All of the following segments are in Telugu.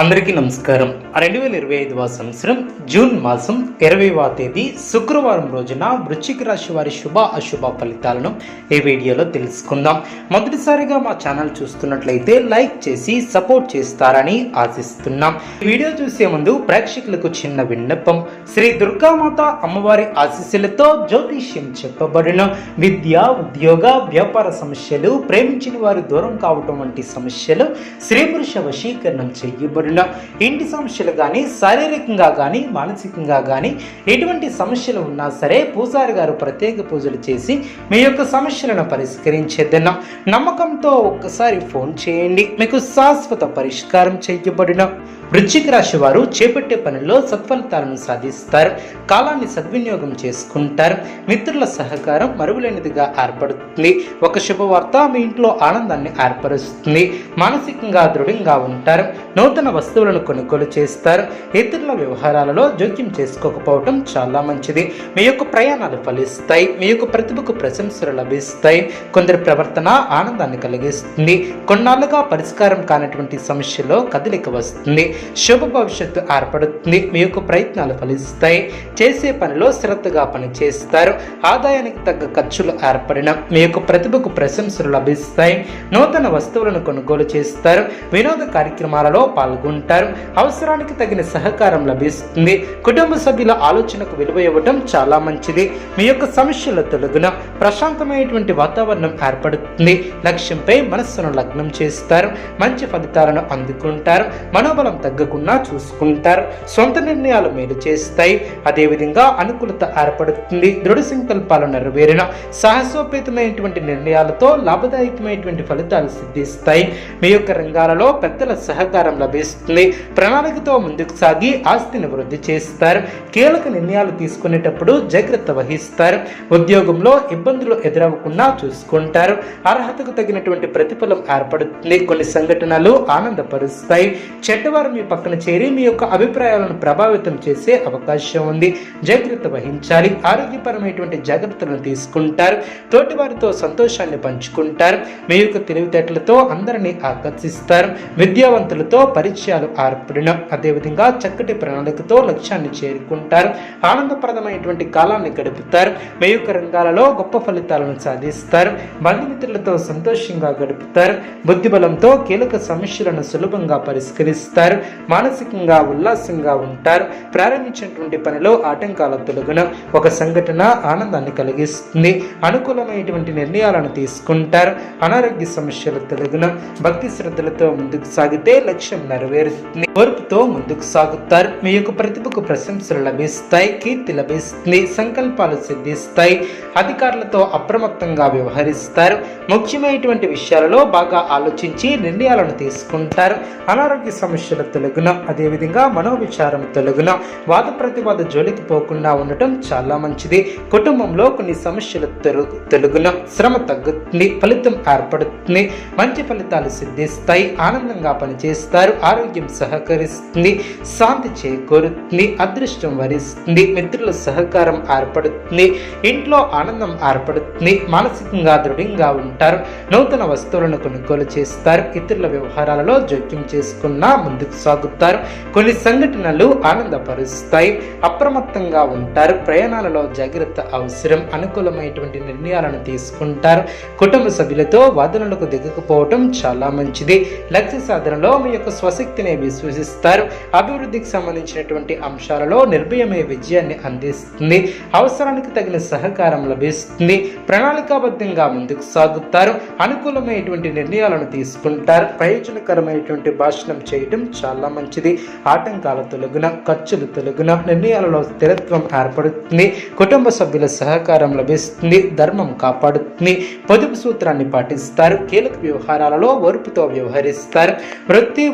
అందరికీ నమస్కారం. రెండు వేల ఇరవై ఐదవ సంవత్సరం జూన్ మాసం ఇరవైవ తేదీ శుక్రవారం రోజున వృశ్చిక రాశి వారి శుభ అశుభ ఫలితాలను ఈ వీడియోలో తెలుసుకుందాం. మొదటిసారిగా మా ఛానల్ చూస్తున్నట్లయితే లైక్ చేసి సపోర్ట్ చేస్తారని ఆశిస్తున్నాం. వీడియో చూసే ముందు ప్రేక్షకులకు చిన్న విన్నపం. శ్రీ దుర్గామాత అమ్మవారి ఆశీస్సులతో జ్యోతిష్యం చెప్పబడిన. విద్య ఉద్యోగ వ్యాపార సమస్యలు ప్రేమించిన వారు దూరం కావటం వంటి సమస్యలు స్త్రీ పురుష వశీకరణం చేయబడిన. ఇంటి సమస్యలు కానీ శారీరకంగా కానీ మానసికంగా కానీ ఎటువంటి సమస్యలు ఉన్నా సరే పూజారి గారు ప్రత్యేక పూజలు చేసి మీ యొక్క సమస్యలను పరిష్కరించేద్దన్న నమ్మకంతో ఒక్కసారి ఫోన్ చేయండి. మీకు శాశ్వత పరిష్కారం చేయబడిన వృశ్చిక రాశి వారు చేపట్టే పనుల్లో సత్ఫలితాలను సాధిస్తారు. కాలాన్ని సద్వినియోగం చేసుకుంటారు. మిత్రుల సహకారం మరువులేనిదిగా ఏర్పడుతుంది. ఒక శుభవార్త మీ ఇంట్లో ఆనందాన్ని ఏర్పరుస్తుంది. మానసికంగా దృఢంగా ఉంటారు. నూతన వస్తువులను కొనుగోలు చేస్తారు. ఇతరుల వ్యవహారాలలో జోక్యం చేసుకోకపోవటం చాలా మంచిది. మీ యొక్క ప్రయాణాలు ఫలిస్తాయి. మీ యొక్క ప్రతిభకు ప్రశంసలు లభిస్తాయి. కొందరి ప్రవర్తన ఆనందాన్ని కలిగిస్తుంది. కొన్నాళ్ళుగా పరిష్కారం కానటువంటి సమస్యలో కదలిక వస్తుంది. శుభ భవిష్యత్తు ఏర్పడుతుంది. మీ యొక్క ప్రయత్నాలు ఫలిస్తాయి. చేసే పనిలో శ్రద్ధగా పనిచేస్తారు. ఆదాయానికి తగ్గ ఖర్చులు ఏర్పడిన మీ యొక్క ప్రతిభకు ప్రశంసలు లభిస్తాయి. నూతన వస్తువులను కొనుగోలు చేస్తారు. వినోద కార్యక్రమాలలో పాల్గొంటారు అవసరానికి తగిన సహకారం లభిస్తుంది. కుటుంబ సభ్యుల ఆలోచనకు విలువ ఇవ్వటం చాలా మంచిది. మీ యొక్క సమస్యల తొలగున ప్రశాంతమైనటువంటి వాతావరణం ఏర్పడుతుంది. లక్ష్యంపై మనస్సును లగ్నం చేస్తారు. మంచి ఫలితాలను అందుకుంటారు. మనోబలం తగ్గకుండా చూసుకుంటారు. సొంత నిర్ణయాలు మేలు చేస్తాయి. అదేవిధంగా అనుకూలత ఏర్పడుతుంది. దృఢ సంకల్పాలు నెరవేరిన సాహసోపేతమైనటువంటి నిర్ణయాలతో లాభదాయకమైనటువంటి ఫలితాలు సిద్ధిస్తాయి. మీ యొక్క రంగాలలో పెద్దల సహకారం లభిస్తుంది. ప్రణాళికతో ముందుకు సాగి ఆస్తిని వృద్ధి చేస్తారు. కీలక నిర్ణయాలు తీసుకునేటప్పుడు జాగ్రత్త వహిస్తారు. ఉద్యోగంలో ఇబ్బందులు ఎదురవ్వకుండా చూసుకుంటారు. అర్హతకు తగినటువంటి ప్రతిఫలం ఏర్పడుతుంది. కొన్ని సంఘటనలు ఆనందపరుస్తాయి. చెడ్డవారు మీ పక్కన చేరి మీ యొక్క అభిప్రాయాలను ప్రభావితం చేసే అవకాశం ఉంది. జాగ్రత్త వహించాలి. ఆరోగ్యపరమైనటువంటి జాగ్రత్తలను తీసుకుంటారు. తోటివారితో సంతోషాన్ని పంచుకుంటారు. మీ యొక్క తెలివితేటలతో అందరినీ ఆకర్షిస్తారు. విద్యావంతులతో లక్ష్యాలు ఏర్పడిన అదేవిధంగా చక్కటి ప్రణాళికతో లక్ష్యాన్ని చేరుకుంటారు. ఆనందప్రదమైనటువంటి కాలాన్ని గడుపుతారు. మీ యొక్క రంగాలలో గొప్ప ఫలితాలను సాధిస్తారు. బంధుమిత్రులతో సంతోషంగా గడుపుతారు. బుద్ధిబలంతో కీలక సమస్యలను సులభంగా పరిష్కరిస్తారు. మానసికంగా ఉల్లాసంగా ఉంటారు. ప్రారంభించినటువంటి పనిలో ఆటంకాల తొలగున. ఒక సంఘటన ఆనందాన్ని కలిగిస్తుంది. అనుకూలమైనటువంటి నిర్ణయాలను తీసుకుంటారు. అనారోగ్య సమస్యల తొలగున. భక్తి శ్రద్ధలతో ముందుకు సాగితే లక్ష్యం నెరవేరుస్తుంది. ఓర్పుతో ముందుకు సాగుతారు. మీ యొక్క ప్రతిభకు ప్రశంసలు లభిస్తాయి. కీర్తి లభిస్తుంది. సంకల్పాలు సిద్ధిస్తాయి. అధికారులతో అప్రమత్తంగా వ్యవహరిస్తారు. ముఖ్యమైనటువంటి విషయాలలో బాగా ఆలోచించి నిర్ణయాలను తీసుకుంటారు. అనారోగ్య సమస్యల తొలగున అదేవిధంగా మనోవిచారం తొలగున వాద ప్రతివాద జోలికి పోకుండా ఉండటం చాలా మంచిది. కుటుంబంలో కొన్ని సమస్యలు తొలగున శ్రమ తగ్గుతుంది. ఫలితం ఏర్పడుతుంది. మంచి ఫలితాలు సిద్ధిస్తాయి. ఆనందంగా పనిచేస్తారు. ఆరోగ్యం సహకరిస్తుంది శాంతి చేకూరుతుంది అదృష్టం వరిస్తుంది మిత్రుల సహకారం ఏర్పడుతుంది ఇంట్లో ఆనందం ఏర్పడుతుంది మానసికంగా దృఢంగా ఉంటారు నూతన వస్తువులను కొనుగోలు చేస్తారు ఇతరుల వ్యవహారాలలో జోక్యం చేసుకున్నా ముందుకు సాగుతారు కొన్ని సంఘటనలు ఆనందపరుస్తాయి అప్రమత్తంగా ఉంటారు ప్రయాణాలలో జాగ్రత్త అవసరం అనుకూలమైనటువంటి నిర్ణయాలను తీసుకుంటారు కుటుంబ సభ్యులతో వాదనలకు దిగకపోవటం చాలా మంచిది లక్ష్య సాధనలో మీ యొక్క శక్తిని విశ్వసిస్తారు. అభివృద్ధికి సంబంధించినటువంటి అంశాలలో నిర్భయమే విజయాన్ని అందిస్తుంది. అవసరానికి తగిన సహకారం లభిస్తుంది. ప్రణాళికాబద్ధంగా ముందుకు సాగుతారు. అనుకూలమైనటువంటి నిర్ణయాలను తీసుకుంటారు. ప్రయోజనకరమైనటువంటి భాషణం చేయటం చాలా మంచిది. ఆటంకాల తొలగున ఖర్చులు తొలగున నిర్ణయాలలో స్థిరత్వం ఏర్పడుతుంది. కుటుంబ సభ్యుల సహకారం లభిస్తుంది. ధర్మం కాపాడుతుంది. పొదుపు సూత్రాన్ని పాటిస్తారు. కీలక వ్యవహారాలలో ఓర్పుతో వ్యవహరిస్తారు. వృత్తి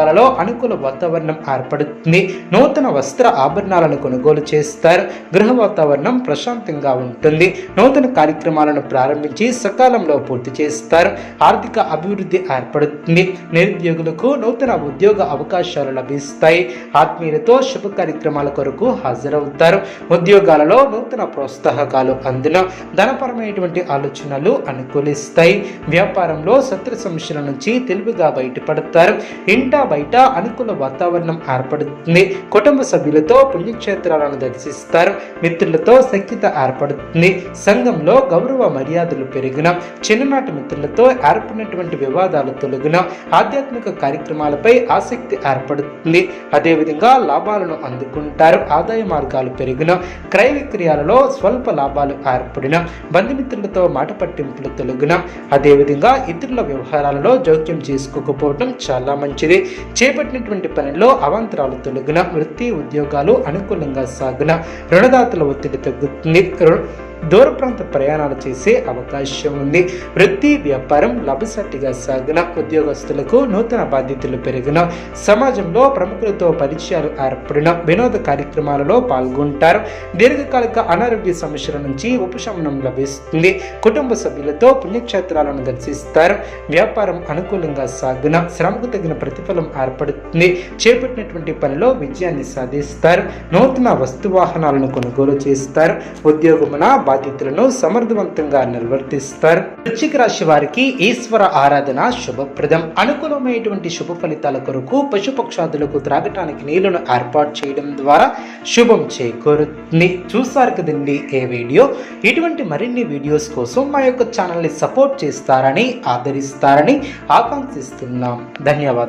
ఉద్యోగాలలో అనుకూల వాతావరణం ఏర్పడుతుంది. నూతన వస్త్ర ఆభరణాలను కొనుగోలు చేస్తారు. గృహ వాతావరణం ప్రశాంతంగా ఉంటుంది. నూతన కార్యక్రమాలను ప్రారంభించి సకాలంలో పూర్తి చేస్తారు. ఆర్థిక అభివృద్ధి ఏర్పడుతుంది. నిరుద్యోగులకు నూతన ఉద్యోగ అవకాశాలు లభిస్తాయి. ఆత్మీయులతో శుభ కార్యక్రమాల కొరకు హాజరవుతారు. ఉద్యోగాలలో నూతన ప్రోత్సాహకాలు అందిన ధనపరమైనటువంటి ఆలోచనలు అనుకూలిస్తాయి. వ్యాపారంలో శత్రు సమస్యల నుంచి తెలివిగా బయటపడతారు. ఇంట బయట అనుకూల వాతావరణం ఏర్పడుతుంది. కుటుంబ సభ్యులతో పుణ్యక్షేత్రాలను దర్శిస్తారు. మిత్రులతో సఖ్యత ఏర్పడుతుంది. సంఘంలో గౌరవ మర్యాదలు పెరిగిన చిన్ననాటి మిత్రులతో ఏర్పడినటువంటి వివాదాలు తొలగిన ఆధ్యాత్మిక కార్యక్రమాలపై ఆసక్తి ఏర్పడుతుంది. అదేవిధంగా లాభాలను అందుకుంటారు. ఆదాయ మార్గాలు పెరిగిన క్రయ విక్రయాలలో స్వల్ప లాభాలు ఏర్పడిన బంధుమిత్రులతో మాట పట్టింపులు తొలగిన అదేవిధంగా ఇతరుల వ్యవహారాలలో జోక్యం చేసుకోకపోవడం చాలా మంచిది. చేపట్టినటువంటి పనిలో అవాంతరాలు తొలగిన వృత్తి ఉద్యోగాలు అనుకూలంగా సాగిన రుణదాతల ఒత్తిడి తగ్గుతుంది. దూర ప్రాంత ప్రయాణాలు చేసే అవకాశం ఉంది. వృత్తి వ్యాపారం లభసాటిగా సాగిన ఉద్యోగస్తులకు నూతన బాధ్యతలు పెరిగిన సమాజంలో ప్రముఖులతో పరిచయాలు ఏర్పడిన వినోద కార్యక్రమాలలో పాల్గొంటారు. దీర్ఘకాలిక అనారోగ్య సమస్యల నుంచి ఉపశమనం లభిస్తుంది. కుటుంబ సభ్యులతో పుణ్యక్షేత్రాలను దర్శిస్తారు. వ్యాపారం అనుకూలంగా సాగిన శ్రమకు తగిన ప్రతిఫలం ఏర్పడుతుంది. చేపట్టినటువంటి పనిలో విజయాన్ని సాధిస్తారు. నూతన వస్తు వాహనాలను కొనుగోలు చేస్తారు. ఉద్యోగమున బాధ్యతలను సమర్థవంతంగా నిర్వర్తిస్తారు. వృశ్చిక రాశి వారికి ఈశ్వర ఆరాధన శుభప్రదం. అనుకూలమైనటువంటి శుభ ఫలితాల కొరకు పశుపక్షాదులకు త్రాగటానికి నీళ్ళను ఏర్పాటు చేయడం ద్వారా శుభం చేకూరుతుంది. చూసారు కదండి ఏ వీడియో? ఇటువంటి మరిన్ని వీడియోస్ కోసం మా యొక్క ఛానల్ని సపోర్ట్ చేస్తారని ఆదరిస్తారని ఆకాంక్షిస్తున్నాం. ధన్యవాదాలు.